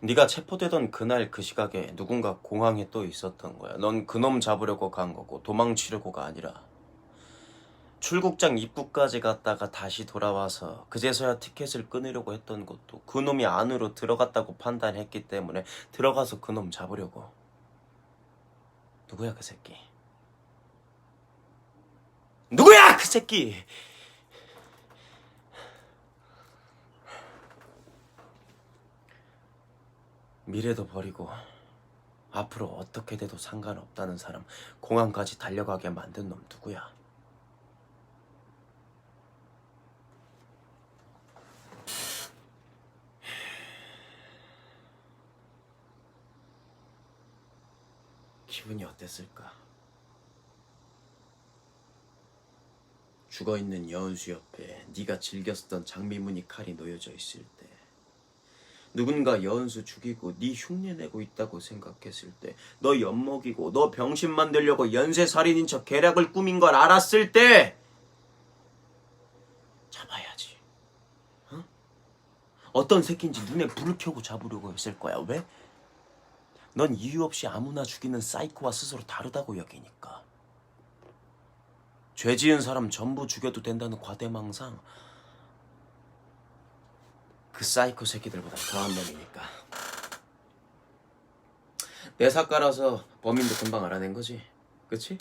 네가 체포되던 그날 그 시각에 누군가 공항에 또 있었던 거야. 넌 그놈 잡으려고 간 거고 도망치려고가 아니라 출국장 입구까지 갔다가 다시 돌아와서 그제서야 티켓을 끊으려고 했던 것도 그놈이 안으로 들어갔다고 판단했기 때문에 들어가서 그놈 잡으려고. 누구야 그 새끼? 누구야 그 새끼? 미래도 버리고 앞으로 어떻게 돼도 상관없다는 사람 공항까지 달려가게 만든 놈 누구야? 기분이 어땠을까? 죽어있는 여은수 옆에 네가 즐겨 쓰던 장미무늬 칼이 놓여져 있을 때 누군가 여은수 죽이고 네 흉내내고 있다고 생각했을 때 너 엿먹이고 너 병신 만들려고 연쇄살인인 척 계략을 꾸민 걸 알았을 때 잡아야지 어? 어떤 새끼인지 눈에 불을 켜고 잡으려고 했을 거야 왜? 넌 이유 없이 아무나 죽이는 사이코와 스스로 다르다고 여기니까 죄 지은 사람 전부 죽여도 된다는 과대망상 그 사이코 새끼들보다 더한 놈이니까 내 사과라서 범인도 금방 알아낸 거지 그치?